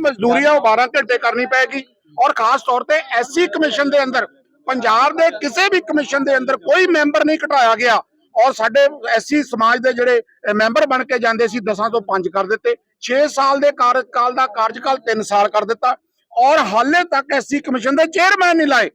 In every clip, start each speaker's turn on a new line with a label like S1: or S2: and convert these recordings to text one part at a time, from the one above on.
S1: ਮਜ਼ਦੂਰੀ ਆ ਉਹ 12 ਘੰਟੇ ਕਰਨੀ ਪੈਗੀ ਔਰ ਖਾਸ ਤੌਰ ਤੇ ਐਸਸੀ ਕਮਿਸ਼ਨ ਦੇ ਅੰਦਰ, ਪੰਜਾਬ ਦੇ ਕਿਸੇ ਵੀ ਕਮਿਸ਼ਨ ਦੇ ਅੰਦਰ ਕੋਈ ਮੈਂਬਰ ਨਹੀਂ ਘਟਾਇਆ ਗਿਆ ਔਰ ਸਾਡੇ ਐਸਸੀ ਸਮਾਜ ਦੇ ਜਿਹੜੇ ਮੈਂਬਰ ਬਣ ਕੇ ਜਾਂਦੇ ਸੀ 10 ਤੋਂ 5 ਕਰ ਦਿੱਤੇ 6 ਸਾਲ ਦੇ ਕਾਰਜਕਾਲ ਦਾ ਕਾਰਜਕਾਲ 3 ਸਾਲ ਕਰ ਦਿੱਤਾ ਔਰ ਹਾਲੇ ਤੱਕ ਐਸਸੀ ਕਮਿਸ਼ਨ ਦੇ ਚੇਅਰਮੈਨ ਨਹੀਂ ਲਾਏ।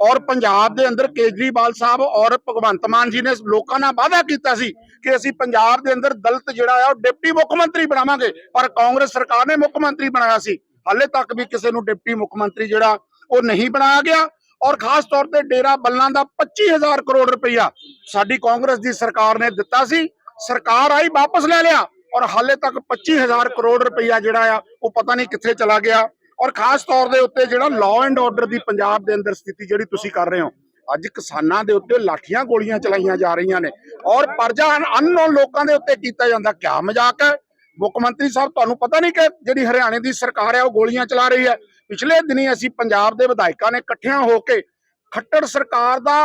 S1: ਔਰ ਪੰਜਾਬ ਦੇ ਅੰਦਰ ਕੇਜਰੀਵਾਲ ਸਾਹਿਬ ਔਰ ਭਗਵੰਤ ਮਾਨ ਜੀ ਨੇ ਲੋਕਾਂ ਨਾਲ ਵਾਅਦਾ ਕੀਤਾ ਸੀ ਕਿ ਅਸੀਂ ਪੰਜਾਬ ਦੇ ਅੰਦਰ ਦਲਿਤ ਜਿਹੜਾ ਆ ਉਹ ਡਿਪਟੀ ਮੁੱਖ ਮੰਤਰੀ ਬਣਾਵਾਂਗੇ, ਪਰ ਕਾਂਗਰਸ ਸਰਕਾਰ ਨੇ ਮੁੱਖ ਮੰਤਰੀ ਬਣਾਇਆ ਸੀ। ਹਾਲੇ ਤੱਕ ਵੀ ਕਿਸੇ ਨੂੰ ਡਿਪਟੀ ਮੁੱਖ ਮੰਤਰੀ ਜਿਹੜਾ ਉਹ ਨਹੀਂ ਬਣਾਇਆ ਗਿਆ ਔਰ ਖਾਸ ਤੌਰ ਤੇ ਡੇਰਾ ਬੱਲਾਂ ਦਾ 25000 ਕਰੋੜ ਰੁਪਇਆ ਸਾਡੀ ਕਾਂਗਰਸ ਦੀ ਸਰਕਾਰ ਨੇ ਦਿੱਤਾ ਸੀ। ਸਰਕਾਰ ਆਈ, ਵਾਪਸ ਲੈ ਲਿਆ ਔਰ ਹਾਲੇ ਤੱਕ 25000 ਕਰੋੜ ਰੁਪਇਆ ਜਿਹੜਾ ਆ ਉਹ ਪਤਾ ਨਹੀਂ ਕਿੱਥੇ ਚਲਾ ਗਿਆ। ਔਰ ਖਾਸ ਤੌਰ ਦੇ ਉੱਤੇ ਜਿਹੜਾ ਲਾਅ ਐਂਡ ਆਰਡਰ ਦੀ ਪੰਜਾਬ ਦੇ ਅੰਦਰ ਸਥਿਤੀ ਜਿਹੜੀ ਤੁਸੀਂ ਕਰ ਰਹੇ ਹੋ, ਅੱਜ ਕਿਸਾਨਾਂ ਦੇ ਉੱਤੇ ਲਾਠੀਆਂ ਗੋਲੀਆਂ ਚਲਾਈਆਂ ਜਾ ਰਹੀਆਂ ਨੇ ਔਰ ਪਰਜਾ ਅਨਨੋਨ ਲੋਕਾਂ ਦੇ ਉੱਤੇ ਕੀਤਾ ਜਾਂਦਾ, ਕਿਆ ਮਜ਼ਾਕ ਹੈ? ਮੁੱਖ ਮੰਤਰੀ ਸਾਹਿਬ, ਤੁਹਾਨੂੰ ਪਤਾ ਨਹੀਂ ਕਿ ਜਿਹੜੀ ਹਰਿਆਣੇ ਦੀ ਸਰਕਾਰ ਹੈ, ਉਹ ਗੋਲੀਆਂ ਚਲਾ ਰਹੀ ਹੈ। ਪਿਛਲੇ ਦਿਨੀ ਅਸੀਂ ਪੰਜਾਬ ਦੇ ਵਿਧਾਇਕਾਂ ਨੇ ਇਕੱਠਿਆਂ ਹੋ ਕੇ ਖੱਟੜ ਸਰਕਾਰ ਦਾ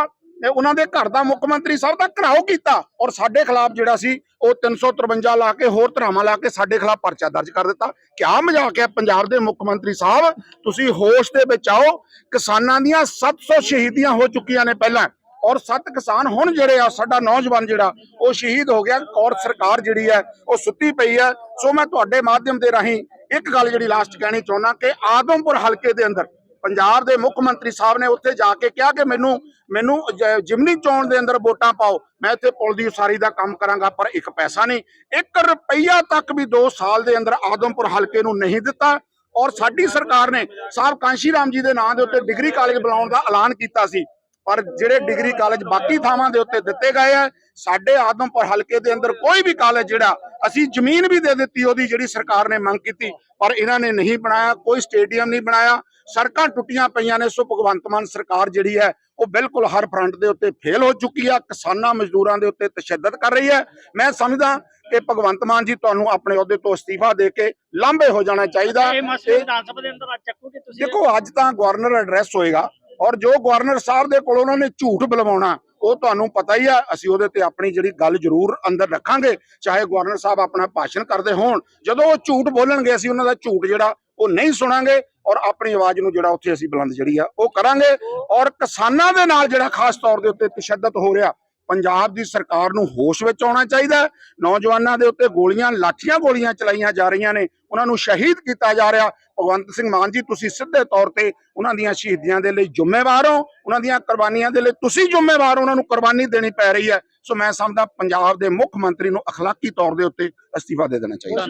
S1: ਉਹਨਾਂ ਦੇ ਘਰ ਦਾ ਮੁੱਖ ਮੰਤਰੀ ਸਾਹਿਬ ਦਾ ਘਰਾਓ ਕੀਤਾ ਔਰ ਸਾਡੇ ਖਿਲਾਫ ਜਿਹੜਾ ਸੀ ਉਹ 353 ਲਾ ਕੇ ਹੋਰ ਧਰਾਵਾਂ ਲਾ ਕੇ ਸਾਡੇ ਖਿਲਾਫ ਪਰਚਾ ਦਰਜ ਕਰ ਦਿੱਤਾ। ਕਿਆ ਮਜ਼ਾਕ ਹੈ ਪੰਜਾਬ ਦੇ ਮੁੱਖ ਮੰਤਰੀ ਸਾਹਿਬ, ਤੁਸੀਂ ਹੋਸ਼ ਦੇ ਵਿੱਚ ਆਓ, ਕਿਸਾਨਾਂ ਦੀਆਂ 700 ਸ਼ਹੀਦੀਆਂ ਹੋ ਚੁੱਕੀਆਂ ਨੇ ਪਹਿਲਾਂ ਔਰ ਸੱਤ ਕਿਸਾਨ ਹੁਣ ਜਿਹੜੇ ਆ, ਸਾਡਾ ਨੌਜਵਾਨ ਜਿਹੜਾ, ਉਹ ਸ਼ਹੀਦ ਹੋ ਗਿਆ ਔਰ ਸਰਕਾਰ ਜਿਹੜੀ ਹੈ, ਉਹ ਸੁੱਤੀ ਪਈ ਹੈ। ਸੋ ਮੈਂ ਤੁਹਾਡੇ ਮਾਧਿਅਮ ਦੇ ਰਾਹੀਂ ਇੱਕ ਗੱਲ ਜਿਹੜੀ ਲਾਸਟ ਕਹਿਣੀ ਚਾਹੁੰਦਾ ਕਿ ਆਦਮਪੁਰ ਹਲਕੇ ਦੇ ਅੰਦਰ ਪੰਜਾਬ ਦੇ ਮੁੱਖ ਮੰਤਰੀ ਸਾਹਿਬ ਨੇ ਉੱਥੇ ਜਾ ਕੇ ਕਿਹਾ ਕਿ ਮੈਨੂੰ ਮੈਨੂੰ ਜਿਮਨੀ ਚੋਣ ਦੇ ਅੰਦਰ ਵੋਟਾਂ ਪਾਓ, ਮੈਂ ਇੱਥੇ ਪੁਲ ਦੀ ਉਸਾਰੀ ਦਾ ਕੰਮ ਕਰਾਂਗਾ, ਪਰ ਇੱਕ ਪੈਸਾ ਨਹੀਂ। 1 ਰੁਪਈਆ ਤੱਕ ਵੀ 2 ਸਾਲ ਦੇ ਅੰਦਰ ਆਦਮਪੁਰ ਹਲਕੇ ਨੂੰ ਨਹੀਂ ਦਿੱਤਾ ਔਰ ਸਾਡੀ ਸਰਕਾਰ ਨੇ ਸਾਹਿਬ ਕਾਂਸ਼ੀ ਰਾਮ ਜੀ ਦੇ ਨਾਂ ਦੇ ਉੱਤੇ ਡਿਗਰੀ ਕਾਲਜ ਬੁਲਾਉਣ ਦਾ ਐਲਾਨ ਕੀਤਾ ਸੀ। ਪਰ ਜਿਹੜੇ ਡਿਗਰੀ ਕਾਲਜ ਬਾਕੀ ਥਾਵਾਂ ਦੇ ਉੱਤੇ ਦਿੱਤੇ ਗਏ ਆ ਸਾਡੇ ਆਦਮਪੁਰ ਹਲਕੇ ਦੇ ਅੰਦਰ ਕੋਈ ਵੀ ਕਾਲਜ ਜਿਹੜਾ ਅਸੀਂ ਜ਼ਮੀਨ ਵੀ ਦੇ ਦਿੱਤੀ ਉਹਦੀ ਜਿਹੜੀ ਸਰਕਾਰ ਨੇ ਮੰਗ ਕੀਤੀ ਪਰ ਇਹਨਾਂ ਨੇ ਨਹੀਂ ਬਣਾਇਆ ਕੋਈ ਸਟੇਡੀਅਮ ਨਹੀਂ ਬਣਾਇਆ ਸੜਕਾਂ ਟੁੱਟੀਆਂ ਪਈਆਂ ਨੇ ਸੋ ਭਗਵੰਤ ਮਾਨ ਸਰਕਾਰ ਜਿਹੜੀ ਹੈ ਉਹ ਬਿਲਕੁਲ ਹਰ ਫਰੰਟ ਦੇ ਉੱਤੇ ਫੇਲ ਹੋ ਚੁੱਕੀ ਆ ਕਿਸਾਨਾਂ ਮਜ਼ਦੂਰਾਂ ਦੇ ਉੱਤੇ ਤਸ਼ੱਦਦ ਕਰ ਰਹੀ ਹੈ। ਮੈਂ ਸਮਝਦਾ ਕਿ ਭਗਵੰਤ ਮਾਨ ਜੀ ਤੁਹਾਨੂੰ ਆਪਣੇ ਅਹੁਦੇ ਤੋਂ ਅਸਤੀਫਾ ਦੇ ਕੇ ਲਾਂਭੇ ਹੋ ਜਾਣਾ ਚਾਹੀਦਾ। ਦੇਖੋ ਅੱਜ ਤਾਂ ਗਵਰਨਰ ਐਡਰੈਸ ਹੋਏਗਾ। ਔਰ ਜੋ ਗਵਰਨਰ ਸਾਹਿਬ ਦੇ ਕੋਲ ਉਹਨਾਂ ਨੇ ਝੂਠ ਬੁਲਵਾਉਣਾ, ਉਹ ਤੁਹਾਨੂੰ ਪਤਾ ਹੀ ਆ, ਅਸੀਂ ਉਹਦੇ ਤੇ ਆਪਣੀ ਜਿਹੜੀ ਗੱਲ ਜ਼ਰੂਰ ਅੰਦਰ ਰੱਖਾਂਗੇ, ਚਾਹੇ ਗਵਰਨਰ ਸਾਹਿਬ ਆਪਣਾ ਭਾਸ਼ਣ ਕਰਦੇ ਹੋਣ। ਜਦੋਂ ਉਹ ਝੂਠ ਬੋਲਣਗੇ, ਅਸੀਂ ਉਹਨਾਂ ਦਾ ਝੂਠ ਜਿਹੜਾ, ਉਹ ਨਹੀਂ ਸੁਣਾਂਗੇ ਔਰ ਆਪਣੀ ਆਵਾਜ਼ ਨੂੰ ਜਿਹੜਾ ਉੱਥੇ ਅਸੀਂ ਬੁਲੰਦ ਜਿਹੜੀ ਆ, ਉਹ ਕਰਾਂਗੇ। ਔਰ ਕਿਸਾਨਾਂ ਦੇ ਨਾਲ ਜਿਹੜਾ ਖਾਸ ਤੌਰ ਦੇ ਉੱਤੇ ਤਸ਼ੱਦਦ ਹੋ ਰਿਹਾ ਪੰਜਾਬ ਦੀ ਸਰਕਾਰ ਨੂੰ ਹੋਸ਼ ਵਿੱਚ ਆਉਣਾ ਚਾਹੀਦਾ ਨੌਜਵਾਨਾਂ ਦੇ ਉੱਤੇ ਗੋਲੀਆਂ, ਲਾਠੀਆਂ ਗੋਲੀਆਂ ਚਲਾਈਆਂ ਜਾ ਰਹੀਆਂ ਨੇ। ਉਹਨਾਂ ਨੂੰ ਸ਼ਹੀਦ ਕੀਤਾ ਜਾ ਰਿਹਾ। ਭਗਵੰਤ ਸਿੰਘ ਮਾਨ ਜੀ, ਤੁਸੀਂ ਸਿੱਧੇ ਤੌਰ ਤੇ ਉਹਨਾਂ ਦੀਆਂ ਸ਼ਹੀਦੀਆਂ ਦੇ ਲਈ ਜ਼ਿੰਮੇਵਾਰ ਹੋ। ਉਹਨਾਂ ਦੀਆਂ ਕੁਰਬਾਨੀਆਂ ਦੇ ਲਈ ਤੁਸੀਂ ਜ਼ਿੰਮੇਵਾਰ ਹੋ। ਉਹਨਾਂ ਨੂੰ ਕੁਰਬਾਨੀ ਦੇਣੀ ਪੈ ਰਹੀ ਹੈ। ਸੋ ਮੈਂ ਸਮਝਦਾ ਪੰਜਾਬ ਦੇ ਮੁੱਖ ਮੰਤਰੀ ਨੂੰ ਅਖਲਾਕੀ ਤੌਰ ਦੇ ਉੱਤੇ ਅਸਤੀਫਾ ਦੇ ਦੇਣਾ ਚਾਹੀਦਾ।